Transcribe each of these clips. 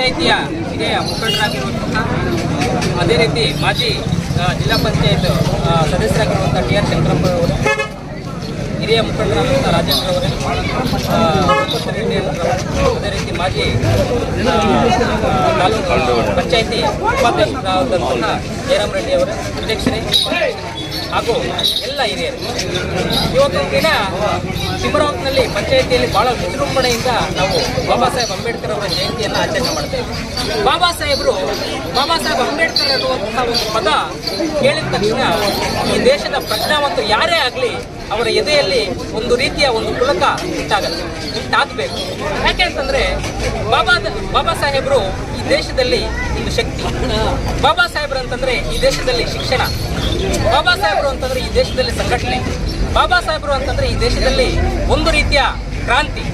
ಪಂಚಾಯಿತಿಯ ಹಿರಿಯ ಮುಖಂಡರಾಗಿರುವಂತಹ, ಅದೇ ರೀತಿ ಮಾಜಿ ಜಿಲ್ಲಾ ಪಂಚಾಯತ್ ಸದಸ್ಯರಾಗಿರುವಂಥ ಟಿ ಆರ್ ಶಂಕರಪ್ಪ ಅವರು, ಹಿರಿಯ ಮುಖಂಡರಾದಂಥ ರಾಜೇಂದ್ರ ಅವರೇ ಅದೇ ರೀತಿ ಮಾಜಿ ತಾಲೂಕು ಪಂಚಾಯಿತಿ ಉಪಾಧ್ಯಕ್ಷರಾದಂತಹ ಜಯರಾಮ್ ರೆಡ್ಡಿ ಅವರ ಅಧ್ಯಕ್ಷರೇ ಹಾಗೂ ಎಲ್ಲ ಹಿರಿಯರು. ಇವತ್ತು ದಿನ ಶಿವರಾಮ್ನಲ್ಲಿ ಪಂಚಾಯಿತಿಯಲ್ಲಿ ಬಹಳ ವಿಜೃಂಭಣೆಯಿಂದ ನಾವು ಬಾಬಾ ಸಾಹೇಬ್ ಅಂಬೇಡ್ಕರ್ ಅವರ ಜಯಂತಿಯನ್ನು ಆಚರಣೆ ಮಾಡ್ತಾ ಇದ್ದೀವಿ ಬಾಬಾ ಸಾಹೇಬರು, ಬಾಬಾ ಸಾಹೇಬ್ ಅಂಬೇಡ್ಕರ್ ಅನ್ನುವಂತಹ ಒಂದು ಪದ ಕೇಳಿದ ತಕ್ಷಣ ಈ ದೇಶದ ಪ್ರಜ್ಞಾವಂತ ಯಾರೇ ಆಗಲಿ ಅವರ ಎದೆಯಲ್ಲಿ ಒಂದು ರೀತಿಯ ಒಂದು ಕುಲಕ ಇಟ್ಟಾಗಲ್ಲ ಉಂಟಾಗಬೇಕು ಯಾಕೆ ಅಂತಂದ್ರೆ ಬಾಬಾ ಬಾಬಾ ಸಾಹೇಬರು ಈ ದೇಶದಲ್ಲಿ ಒಂದು ಶಕ್ತಿ. ಬಾಬಾ ಸಾಹೇಬ್ರು ಅಂತಂದ್ರೆ ಈ ದೇಶದಲ್ಲಿ ಶಿಕ್ಷಣ. ಬಾಬಾ ಸಾಹೇಬ್ರು ಅಂತಂದ್ರೆ ಈ ದೇಶದಲ್ಲಿ ಸಂಘಟನೆ. ಬಾಬಾ ಸಾಹೇಬ್ರು ಅಂತಂದ್ರೆ ಈ ದೇಶದಲ್ಲಿ ಒಂದು ರೀತಿಯ ಕ್ರಾಂತಿ.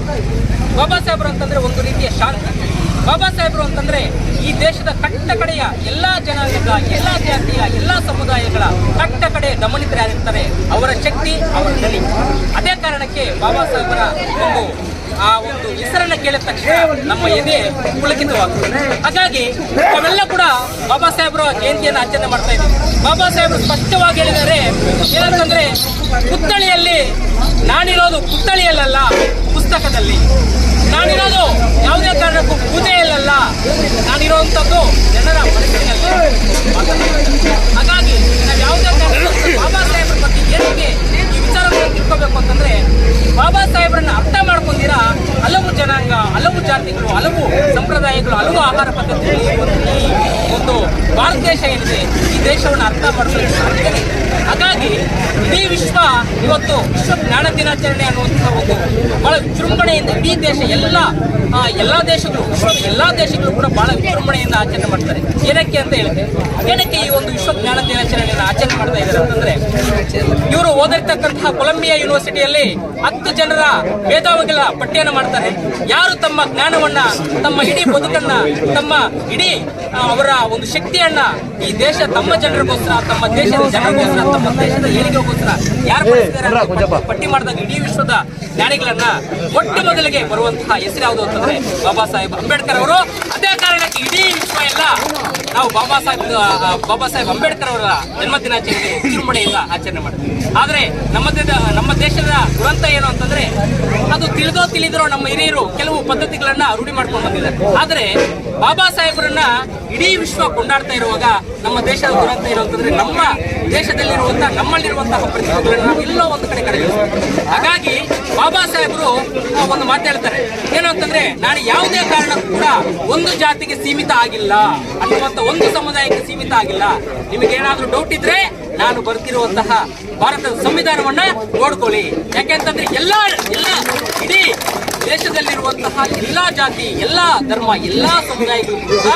ಬಾಬಾ ಸಾಹೇಬ್ರು ಅಂತಂದ್ರೆ ಒಂದು ರೀತಿಯ ಶಾಂತಿ. ಬಾಬಾ ಸಾಹೇಬ್ರು ಅಂತಂದ್ರೆ ಈ ದೇಶದ ಕಟ್ಟ ಕಡೆಯ ಎಲ್ಲ ಜನಾಂಗದ, ಎಲ್ಲ ಜಾತಿಯ, ಎಲ್ಲ ಸಮುದಾಯಗಳ ಕಟ್ಟ ಕಡೆ ದಮನಿತರಾಗಿರ್ತಾರೆ. ಅವರ ಶಕ್ತಿ, ಅವರ ದನಿ ಅದೇ ಕಾರಣಕ್ಕೆ ಬಾಬಾ ಸಾಹೇಬರ ಒಂದು ಆ ಒಂದು ಹೆಸರನ್ನ ಕೇಳಿದ ತಕ್ಷಣ ನಮ್ಮ ಎದೆ ಪುಳಕಿತವಾಗ್ತದೆ ಹಾಗಾಗಿ ನಾವೆಲ್ಲ ಕೂಡ ಬಾಬಾ ಸಾಹೇಬರ ಜಯಂತಿಯನ್ನು ಆಚರಣೆ ಮಾಡ್ತಾ ಇದ್ದೀವಿ. ಬಾಬಾ ಸಾಹೇಬರು ಸ್ಪಷ್ಟವಾಗಿ ಹೇಳಿದರೆ ಏನಂತಂದ್ರೆ ಪುತ್ಥಳಿಯಲ್ಲಿ ನಾನಿರೋದು ಪುತ್ಥಳಿಯಲ್ಲ ಪುಸ್ತಕದಲ್ಲಿ. ನಾನಿರೋದು ಯಾವುದೇ ಕಾರಣಕ್ಕೂ ಪೂಜೆಯಲ್ಲ ನಾನಿರುವಂಥದ್ದು ಜನರ ಮನಸ್ಸಿನಲ್ಲಿ ಹಾಗಾಗಿ ನಾವು ಯಾವುದೇ ಕಾರಣಕ್ಕೂ ಬಾಬಾ ಸಾಹೇಬ್ರ ಬಗ್ಗೆ ಏನಕ್ಕೆ ಈ ವಿಚಾರವನ್ನು ತಿಳ್ಕೋಬೇಕು ಅಂತಂದ್ರೆ ಬಾಬಾ ಸಾಹೇಬ್ರನ್ನ ಅರ್ಥ ಮಾಡ್ಕೊಂಡಿರಾ ಹಲವು ಜನಾಂಗ, ಹಲವು ಜಾತಿಗಳು, ಹಲವು ಸಂಪ್ರದಾಯಗಳು, ಹಲವು ಆಹಾರ ಪದ್ಧತಿಗಳು ಈ ಒಂದು ಭಾರತ ದೇಶ ಏನಿದೆ, ಈ ದೇಶವನ್ನು ಅರ್ಥ ಮಾಡಿಕೊಳ್ಳಲು ಸಾಧ್ಯ ಹಾಗಾಗಿ ಇಡೀ ವಿಶ್ವ ಇವತ್ತು ವಿಶ್ವ ಜ್ಞಾನ ದಿನಾಚರಣೆ ಅನ್ನುವಂತಹ ಒಂದು ವಿಜೃಂಭಣೆಯಿಂದ ಇಡೀ ದೇಶ ಎಲ್ಲ ಎಲ್ಲಾ ದೇಶಗಳು, ವಿಶ್ವದ ಎಲ್ಲ ದೇಶಗಳು ಕೂಡ ಬಹಳ ವಿಜೃಂಭಣೆಯಿಂದ ಆಚರಣೆ ಮಾಡ್ತಾರೆ. ಏನಕ್ಕೆ ಅಂತ ಹೇಳಿದ್ರೆ, ಏನಕ್ಕೆ ಈ ಒಂದು ವಿಶ್ವ ಜ್ಞಾನ ದಿನಾಚರಣೆಯನ್ನು ಆಚರಣೆ ಮಾಡ್ತಾ ಇದ್ದಾರೆ ಅಂತಂದ್ರೆ, ಇವರು ಓದಿರ್ತಕ್ಕಂತಹ ಕೊಲಂಬಿಯಾ ಯೂನಿವರ್ಸಿಟಿಯಲ್ಲಿ ಹತ್ತು ಜನರ ಭೇದಾವಗಳ ಪಟ್ಟಿಯನ್ನು ಮಾಡ್ತಾರೆ. ಯಾರು ತಮ್ಮ ಜ್ಞಾನವನ್ನ, ತಮ್ಮ ಇಡೀ ಬದುಕನ್ನ, ತಮ್ಮ ಇಡೀ ಅವರ ಒಂದು ಶಕ್ತಿಯನ್ನ ಈ ದೇಶ ತಮ್ಮ ಜನರಿಗೋಸ್ಕರ, ತಮ್ಮ ದೇಶದ ಜನರಿಗೋಸ್ಕರ, ತಮ್ಮ ದೇಶದ ಏಳಿಗೆಗೋಸ್ಕರ ಯಾರು ಪಟ್ಟಿ ಮಾಡಿದಾಗ ಇಡೀ ವಿಶ್ವದ ಜ್ಞಾನಿಗಳನ್ನ ಮೊಟ್ಟ ಮೊದಲಿಗೆ ಬರುವಂತಹ ಹೆಸರು ಯಾವುದು ಅಂತಂದ್ರೆ ಬಾಬಾ ಸಾಹೇಬ್ ಅಂಬೇಡ್ಕರ್ ಅವರು. ಅದೇ ಕಾರಣಕ್ಕೆ ಇಡೀ ವಿಶ್ವ ಎಲ್ಲ ನಾವು ಬಾಬಾ ಸಾಹೇಬ್ ಬಾಬಾ ಸಾಹೇಬ್ ಅಂಬೇಡ್ಕರ್ ಅವರ ಜನ್ಮ ದಿನಾಚರಣೆ ವಿಜೃಂಭಣೆಯಿಂದ ಆಚರಣೆ ಮಾಡ್ತೀವಿ ಆದ್ರೆ ನಮ್ಮ ನಮ್ಮ ದೇಶದ ದುರಂತ ಏನು ಅಂತಂದ್ರೆ ಅದು ತಿಳಿದೋ ತಿಳಿದಿರೋ ನಮ್ಮ ಹಿರಿಯರು ಕೆಲವು ಪದ್ಧತಿಗಳನ್ನ ರೂಢಿ ಮಾಡ್ಕೊಂಡು ಬಂದಿದ್ದಾರೆ. ಆದ್ರೆ ಬಾಬಾ ಸಾಹೇಬರನ್ನ ಇಡೀ ವಿಶ್ವ ಕೊಂಡಾಡ್ತಾ ಇರುವಾಗ ನಮ್ಮ ದೇಶದ ದುರಂತ ಏನು ನಮ್ಮ ದೇಶದಲ್ಲಿರುವಂತಹ ನಮ್ಮಲ್ಲಿರುವಂತಹ ಪ್ರತಿಭೆಗಳನ್ನ ನಾವು ಎಲ್ಲೋ ಒಂದು ಕಡೆ ಕಡೆ ಹಾಗಾಗಿ ಬಾಬಾ ಸಾಹೇಬರು ಒಂದು ಮಾತು ಹೇಳ್ತಾರೆ. ಏನು ಅಂತಂದ್ರೆ ನಾನು ಯಾವುದೇ ಕಾರಣಕ್ಕೂ ಕೂಡ ಒಂದು ಜಾತಿಗೆ ಸೀಮಿತ ಆಗಿಲ್ಲ ಅನ್ನುವಂಥ ಒಂದು ಸಮುದಾಯಕ್ಕೆ ಸೀಮಿತ ಆಗಿಲ್ಲ. ನಿಮಗೆ ಏನಾದರೂ ಡೌಟ್ ಇದ್ರೆ ನಾನು ಬರ್ತಿರುವಂತಹ ಭಾರತದ ಸಂವಿಧಾನವನ್ನ ನೋಡ್ಕೊಳ್ಳಿ. ಯಾಕೆಂತಂದ್ರೆ ಎಲ್ಲ ಎಲ್ಲ ಇಡೀ ದೇಶದಲ್ಲಿರುವಂತಹ ಎಲ್ಲಾ ಜಾತಿ, ಎಲ್ಲಾ ಧರ್ಮ, ಎಲ್ಲಾ ಸಮುದಾಯಗಳು ಕೂಡ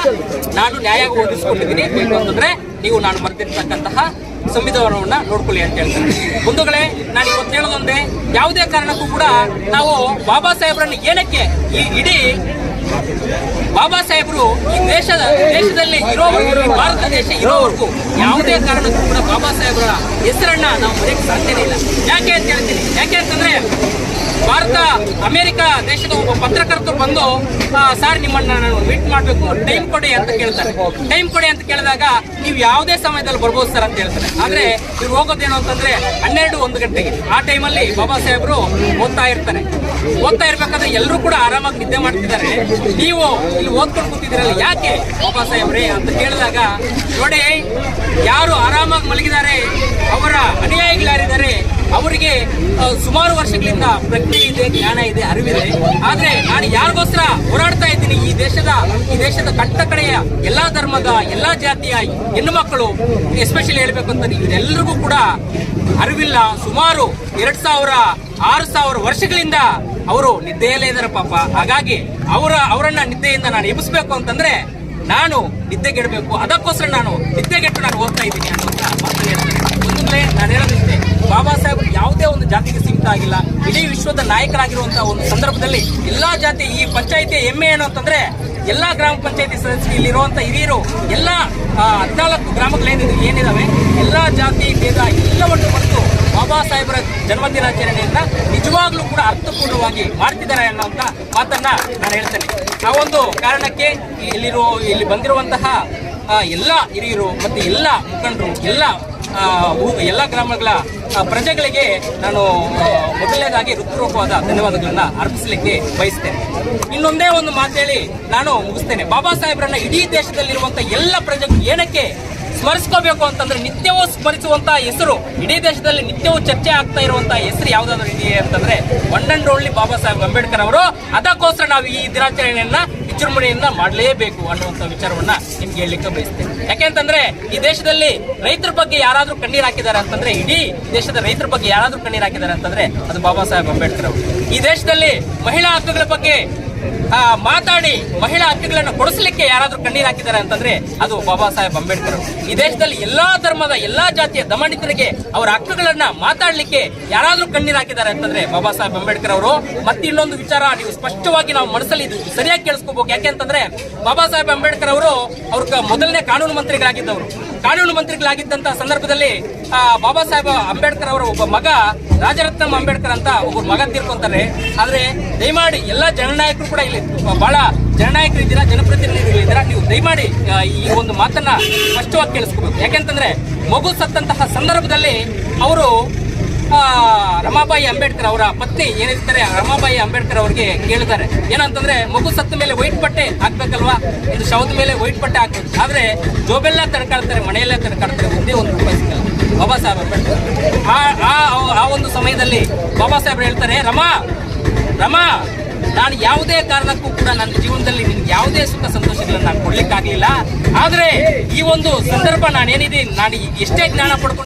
ನಾನು ನ್ಯಾಯ ಒದಗಿಸ್ಕೊಂಡಿದ್ದೀನಿ ಬೇಕು ಅಂತಂದ್ರೆ ನೀವು ನಾನು ಬರ್ತಿರ್ತಕ್ಕಂತಹ ಸಂವಿಧಾನವನ್ನ ನೋಡ್ಕೊಳ್ಳಿ ಅಂತ ಹೇಳ್ತಾರೆ. ಬಂಧುಗಳೇ, ನಾನು ಇವತ್ತು ಹೇಳೋದೊಂದೇ ಯಾವುದೇ ಕಾರಣಕ್ಕೂ ಕೂಡ ನಾವು ಬಾಬಾ ಸಾಹೇಬ್ರನ್ನ ಏನಕ್ಕೆ ಈ ಇಡೀ ಬಾಬಾ ಸಾಹೇಬರು ಈ ದೇಶದ ದೇಶದಲ್ಲಿ ಇರೋವರೆಗೂ ಭಾರತ ದೇಶ ಇರೋವರೆಗೂ ಯಾವುದೇ ಕಾರಣಕ್ಕೂ ಕೂಡ ಬಾಬಾ ಸಾಹೇಬರ ಹೆಸರನ್ನ ನಾವು ಮರೆಯಕ್ಕೆ ಸಾಧ್ಯನೇ ಇಲ್ಲ. ಯಾಕೆ ಅಮೆರಿಕ ದೇಶದ ಒಬ್ಬ ಪತ್ರಕರ್ತರು ಬಂದು ಸರ್, ನಿಮ್ಮನ್ನ ನಾನು ಮೀಟ್ ಮಾಡಬೇಕು, ಟೈಮ್ ಕೊಡಿ ಅಂತ ಕೇಳ್ತಾರೆ. ಟೈಮ್ ಕೊಡಿ ಅಂತ ಕೇಳಿದಾಗ ನೀವು ಯಾವುದೇ ಸಮಯದಲ್ಲಿ ಬರ್ಬೋದು ಸರ್ ಅಂತ ಹೇಳ್ತಾರೆ. ಆದ್ರೆ ಇವ್ರು ಹೋಗೋದೇನು ಅಂತಂದ್ರೆ ಹನ್ನೆರಡು ಒಂದು ಗಂಟೆಗೆ. ಆ ಟೈಮಲ್ಲಿ ಬಾಬಾ ಸಾಹೇಬ್ರು ಓದ್ತಾ ಇರ್ತಾರೆ. ಓದ್ತಾ ಇರ್ಬೇಕಾದ್ರೆ ಎಲ್ಲರೂ ಕೂಡ ಆರಾಮಾಗಿ ನಿದ್ದೆ ಮಾಡ್ತಿದ್ದಾರೆ. ನೀವು ಇಲ್ಲಿ ಓದ್ಕೊಂಡು ಕೂತಿದ್ದೀರಲ್ಲ, ಯಾಕೆ ಬಾಬಾ ಸಾಹೇಬ್ರೆ ಅಂತ ಕೇಳಿದಾಗ, ನೋಡಿ, ಯಾರು ಆರಾಮಾಗಿ ಮಲಗಿದ್ದಾರೆ, ಅವರ ಅನುಯಾಯಿಗಳು ಯಾರಿದ್ದಾರೆ ಅವರಿಗೆ ಸುಮಾರು ವರ್ಷಗಳಿಂದ ಪ್ರಜ್ಞೆ ಇದೆ ಜ್ಞಾನ ಇದೆ, ಅರಿವಿದೆ. ಆದ್ರೆ ನಾನು ಯಾರಿಗೋಸ್ಕರ ಹೋರಾಡ್ತಾ ಇದ್ದೀನಿ ಈ ದೇಶದ ಈ ದೇಶದ ಕಟ್ಟ ಕಡೆಯ ಎಲ್ಲಾ ಧರ್ಮದ, ಎಲ್ಲಾ ಜಾತಿಯ ಹೆಣ್ಣು ಮಕ್ಕಳು ಎಸ್ಪೆಷಲಿ ಹೇಳ್ಬೇಕು ಅಂತ ಇವರೆಲ್ಲರಿಗೂ ಕೂಡ ಅರಿವಿಲ್ಲ. ಸುಮಾರು ಎರಡ್ ಸಾವಿರ, ಆರು ಸಾವಿರ ವರ್ಷಗಳಿಂದ ಅವರು ನಿದ್ದೆಯಲ್ಲೇ ಇದ್ದಾರೆ ಪಾಪ. ಹಾಗಾಗಿ ಅವರ, ಅವರನ್ನ ನಿದ್ದೆಯಿಂದ ನಾನು ಎಬ್ಬಿಸ್ಬೇಕು ಅಂತಂದ್ರೆ ನಾನು ನಿದ್ದೆಗೆಡಬೇಕು ಅದಕ್ಕೋಸ್ಕರ ನಾನು ನಿದ್ದೆಗೆಟ್ಟು ನಾನು ಓದ್ತಾ ಇದ್ದೀನಿ ಅನ್ನೋಂಥ ಮಾತು ಹೇಳ್ತೇನೆ ಒಂದೊಂದೇ ನಾನು ಹೇಳೋದಿಷ್ಟೇ ಬಾಬಾ ಸಾಹೇಬ್ ಯಾವುದೇ ಒಂದು ಜಾತಿಗೆ ಸೀಮಿತ ಆಗಿಲ್ಲ. ಇಡೀ ವಿಶ್ವದ ನಾಯಕರಾಗಿರುವಂತಹ ಒಂದು ಸಂದರ್ಭದಲ್ಲಿ ಎಲ್ಲಾ ಜಾತಿ, ಈ ಪಂಚಾಯಿತಿ ಹೆಮ್ಮೆ ಏನು ಅಂತಂದ್ರೆ ಎಲ್ಲಾ ಗ್ರಾಮ ಪಂಚಾಯತಿ ಸದಸ್ಯರು ಇಲ್ಲಿರುವಂತ ಹಿರಿಯರು, ಎಲ್ಲಾ ಹದಿನಾಲ್ಕು ಗ್ರಾಮಗಳೇನಿದೆ, ಏನಿದಾವೆ, ಎಲ್ಲಾ ಜಾತಿ, ಭೇದ ಎಲ್ಲವನ್ನು ಮರೆತು ಬಾಬಾ ಸಾಹೇಬರ ಜನ್ಮದಿನಾಚರಣೆಯನ್ನ ನಿಜವಾಗ್ಲೂ ಕೂಡ ಅರ್ಥಪೂರ್ಣವಾಗಿ ಮಾಡ್ತಿದ್ದಾರೆ ಅನ್ನೋಂಥ ಮಾತನ್ನ ನಾನು ಹೇಳ್ತೇನೆ. ಆ ಒಂದು ಕಾರಣಕ್ಕೆ ಇಲ್ಲಿರೋ ಇಲ್ಲಿ ಬಂದಿರುವಂತಹ ಎಲ್ಲ ಹಿರಿಯರು ಮತ್ತು ಎಲ್ಲ ಮುಖಂಡರು, ಎಲ್ಲ ಎಲ್ಲ ಗ್ರಾಮಗಳ ಪ್ರಜೆಗಳಿಗೆ ನಾನು ಮೊದಲನೇದಾಗಿ ಹೃತ್ಪೂರ್ವಕವಾದ ಧನ್ಯವಾದಗಳನ್ನ ಅರ್ಪಿಸಲಿಕ್ಕೆ ಬಯಸ್ತೇನೆ. ಇನ್ನೊಂದೇ ಒಂದು ಮಾತೇಳಿ ನಾನು ಮುಗಿಸ್ತೇನೆ. ಬಾಬಾ ಸಾಹೇಬ್ರನ್ನ ಇಡೀ ದೇಶದಲ್ಲಿರುವಂಥ ಎಲ್ಲ ಪ್ರಜೆಗಳು ಏನಕ್ಕೆ ಸ್ಮರಿಸ್ಕೋಬೇಕು ಅಂತಂದ್ರೆ ನಿತ್ಯವೂ ಸ್ಮರಿಸುವಂತ ಹೆಸರು, ಇಡೀ ದೇಶದಲ್ಲಿ ನಿತ್ಯವೂ ಚರ್ಚೆ ಆಗ್ತಾ ಇರುವಂತಹ ಹೆಸರು ಯಾವ್ದಾದ್ರು ಇದೆಯೇ ಅಂತಂದ್ರೆ ಒನ್ ಅಂಡ್ ಬಾಬಾ ಸಾಹೇಬ್ ಅಂಬೇಡ್ಕರ್ ಅವರು. ಅದಕ್ಕೋಸ್ಕರ ನಾವು ಈ ದಿನಾಚರಣೆಯನ್ನ ವಿಜೃಂಭಣೆಯನ್ನ ಮಾಡಲೇಬೇಕು ಅನ್ನುವಂಥ ವಿಚಾರವನ್ನ ನಿಮ್ಗೆ ಹೇಳಲಿಕ್ಕೆ ಬಯಸ್ತೇನೆ. ಯಾಕೆಂತಂದ್ರೆ ಈ ದೇಶದಲ್ಲಿ ರೈತರ ಬಗ್ಗೆ ಯಾರಾದ್ರೂ ಕಣ್ಣೀರ್ ಹಾಕಿದ್ದಾರೆ ಅಂತಂದ್ರೆ, ಇಡೀ ದೇಶದ ರೈತರ ಬಗ್ಗೆ ಯಾರಾದ್ರೂ ಕಣ್ಣೀರ್ ಹಾಕಿದ್ದಾರೆ ಅಂತಂದ್ರೆ ಅದು ಬಾಬಾ ಸಾಹೇಬ್ ಅಂಬೇಡ್ಕರ್ ಅವರು. ಈ ದೇಶದಲ್ಲಿ ಮಹಿಳಾ ಹಕ್ಕುಗಳ ಬಗ್ಗೆ ಮಾತಾಡಿ ಮಹಿಳಾ ಹಕ್ಕುಗಳನ್ನು ಕೊಡಿಸಲಿಕ್ಕೆ ಯಾರಾದರೂ ಕಣ್ಣೀರು ಹಾಕಿದ್ದಾರೆ ಅಂತಂದ್ರೆ ಅದು ಬಾಬಾ ಸಾಹೇಬ್ ಅಂಬೇಡ್ಕರ್. ಈ ದೇಶದಲ್ಲಿ ಎಲ್ಲಾ ಧರ್ಮದ ಎಲ್ಲಾ ಜಾತಿಯ ದಮನಿತರಿಗೆ ಅವರ ಹಕ್ಕುಗಳನ್ನ ಮಾತಾಡಲಿಕ್ಕೆ ಯಾರಾದರೂ ಕಣ್ಣೀರು ಹಾಕಿದ್ದಾರೆ ಅಂತಂದ್ರೆ ಬಾಬಾ ಸಾಹೇಬ್ ಅಂಬೇಡ್ಕರ್ ಅವರು. ಮತ್ತೆ ಇನ್ನೊಂದು ವಿಚಾರ ನೀವು ಸ್ಪಷ್ಟವಾಗಿ ನಾವು ಮನಸ್ಸಲ್ಲಿ ಸರಿಯಾಗಿ ಕೇಳಿಸ್ಕೋಬೇಕು. ಯಾಕೆಂತಂದ್ರೆ ಬಾಬಾ ಸಾಹೇಬ್ ಅಂಬೇಡ್ಕರ್ ಅವರು ಅವ್ರ ಮೊದಲನೇ ಕಾನೂನು ಮಂತ್ರಿಗಳಾಗಿದ್ದವರು. ಕಾನೂನು ಮಂತ್ರಿಗಳಾಗಿದ್ದಂತಹ ಸಂದರ್ಭದಲ್ಲಿ ಬಾಬಾ ಸಾಹೇಬ್ ಅಂಬೇಡ್ಕರ್ ಅವರ ಒಬ್ಬ ಮಗ, ರಾಜರತ್ನಂ ಅಂಬೇಡ್ಕರ್ ಅಂತ ಒಬ್ಬ ಮಗ ತೀರ್ಕೊಂತಾರೆ. ಆದ್ರೆ ದಯಮಾಡಿ ಎಲ್ಲಾ ಜನನಾಯಕರು ಕೂಡ ಇಲ್ಲಿ, ಬಹಳ ಜನನಾಯಕರು ಇದ್ದೀರಾ, ಜನಪ್ರತಿನಿಧಿಗಳು ಇದ್ದೀರಾ, ನೀವು ದಯಮಾಡಿ ಈ ಒಂದು ಮಾತನ್ನ ಸ್ಪಷ್ಟವಾಗಿ ಕೇಳಿಸ್ಕೋಬೇಕು. ಯಾಕೆಂತಂದ್ರೆ, ಮಗು ಸತ್ತಂತಹ ಸಂದರ್ಭದಲ್ಲಿ ಅವರು ರಮಾಬಾಯಿ ಅಂಬೇಡ್ಕರ್ ಅವರ ಪತ್ನಿ ಏನಿರ್ತಾರೆ, ರಮಾಬಾಯಿ ಅಂಬೇಡ್ಕರ್ ಅವರಿಗೆ ಕೇಳ್ತಾರೆ. ಏನಂತಂದ್ರೆ, ಮಗು ಸತ್ತ ಮೇಲೆ ವೈಟ್ ಬಟ್ಟೆ ಹಾಕ್ಬೇಕಲ್ವಾ? ಇದು ಶವದ ಮೇಲೆ ವೈಟ್ ಬಟ್ಟೆ ಹಾಕ್ಬೇಕು. ಆದ್ರೆ, ಜೋಬೆಲ್ಲ ತಡ್ಕಾಡ್ತಾರೆ, ಮನೆಯಲ್ಲೇ ತಡ್ಕಾಡ್ತಾರೆ, ಒಂದೇ ಒಂದು ಬಾಬಾ ಸಾಹೇಬ್ ಅಂಬೇಡ್ಕರ್. ಆ, ಆ- ಆ ಒಂದು ಸಮಯದಲ್ಲಿ ಬಾಬಾ ಸಾಹೇಬ್ರು ಹೇಳ್ತಾರೆ, ರಮಾ ರಮಾ, ನಾನು ಯಾವುದೇ ಕಾರಣಕ್ಕೂ ಕೂಡ ನನ್ನ ಜೀವನದಲ್ಲಿ ನಿನ್ಗೆ ಯಾವುದೇ ಸುಖ ಸಂತೋಷಗಳನ್ನ ನಾನು ಕೊಡ್ಲಿಕ್ಕಾಗ್ಲಿಲ್ಲ. ಆದ್ರೆ, ಈ ಒಂದು ಸಂದರ್ಭ ನಾನು ಏನಿದ್ದೀನಿ ನಾನು ಎಷ್ಟೇ ಜ್ಞಾನ ಪಡ್ಕೊಂಡು